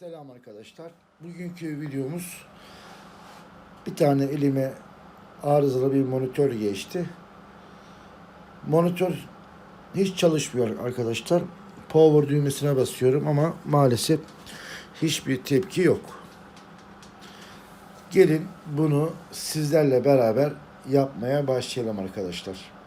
Selam arkadaşlar. Bugünkü videomuz bir tane elime arızalı bir monitör geçti. Monitör hiç çalışmıyor arkadaşlar. Power düğmesine basıyorum ama maalesef hiçbir tepki yok. Gelin bunu sizlerle beraber yapmaya başlayalım arkadaşlar.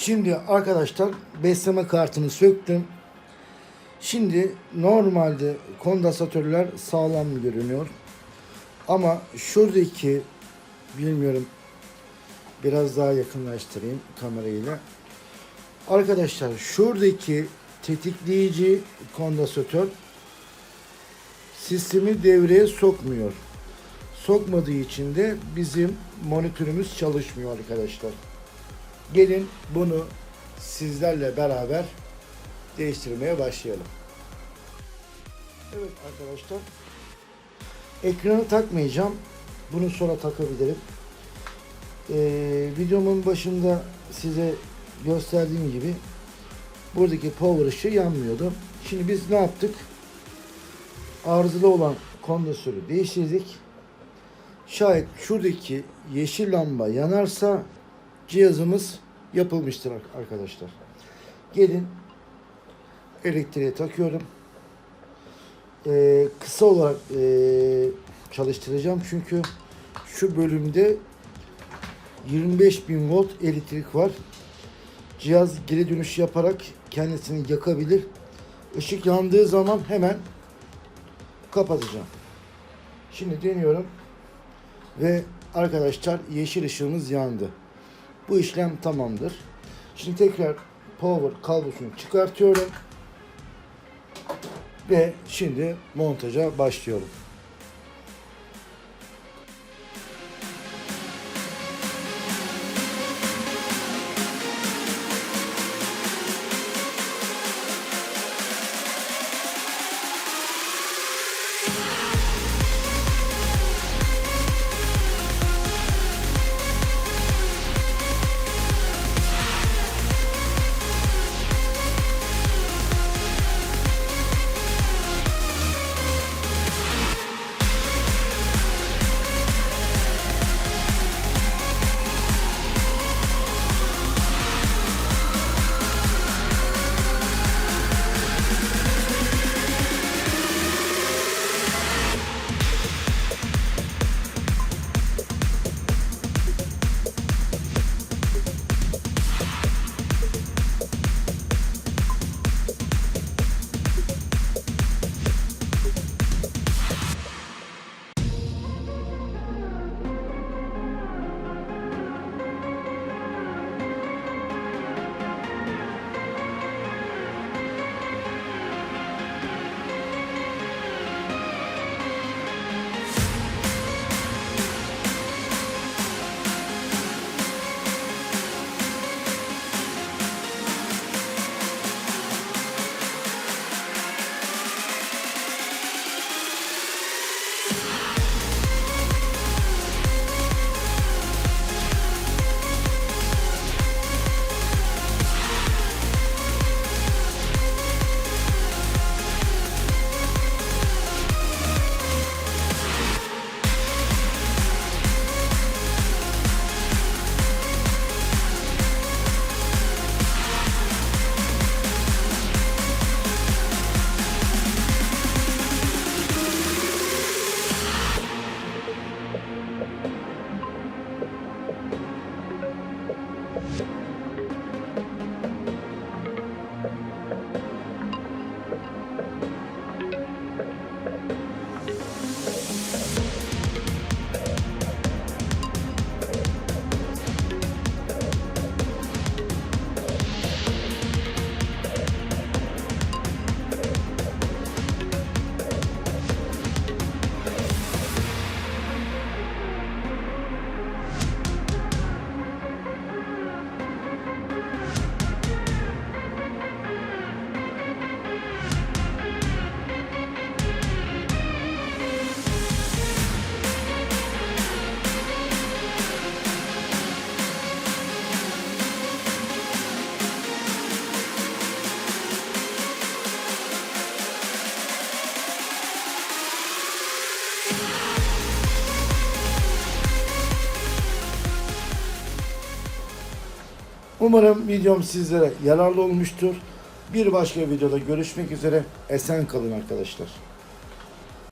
Şimdi arkadaşlar besleme kartını söktüm. Şimdi normalde kondansatörler sağlam görünüyor. Ama şuradaki bilmiyorum biraz daha yakınlaştırayım kamerayla. Arkadaşlar şuradaki tetikleyici kondansatör sistemi devreye sokmuyor. Sokmadığı için de bizim monitörümüz çalışmıyor arkadaşlar. Gelin bunu sizlerle beraber değiştirmeye başlayalım. Evet arkadaşlar. Ekranı takmayacağım. Bunu sonra takabilirim. Ee, videomun başında size gösterdiğim gibi buradaki power ışığı yanmıyordu. Şimdi biz ne yaptık? Arızalı olan kondansörü değiştirdik. Şayet şuradaki yeşil lamba yanarsa cihazımız yapılmıştır ar- arkadaşlar. Gelin elektriğe takıyorum. Ee, kısa olarak ee, çalıştıracağım çünkü şu bölümde 25.000 volt elektrik var. Cihaz geri dönüş yaparak kendisini yakabilir. Işık yandığı zaman hemen kapatacağım. Şimdi deniyorum ve arkadaşlar yeşil ışığımız yandı. Bu işlem tamamdır. Şimdi tekrar power kablosunu çıkartıyorum. Ve şimdi montaja başlıyorum. Umarım videom sizlere yararlı olmuştur. Bir başka videoda görüşmek üzere. Esen kalın arkadaşlar.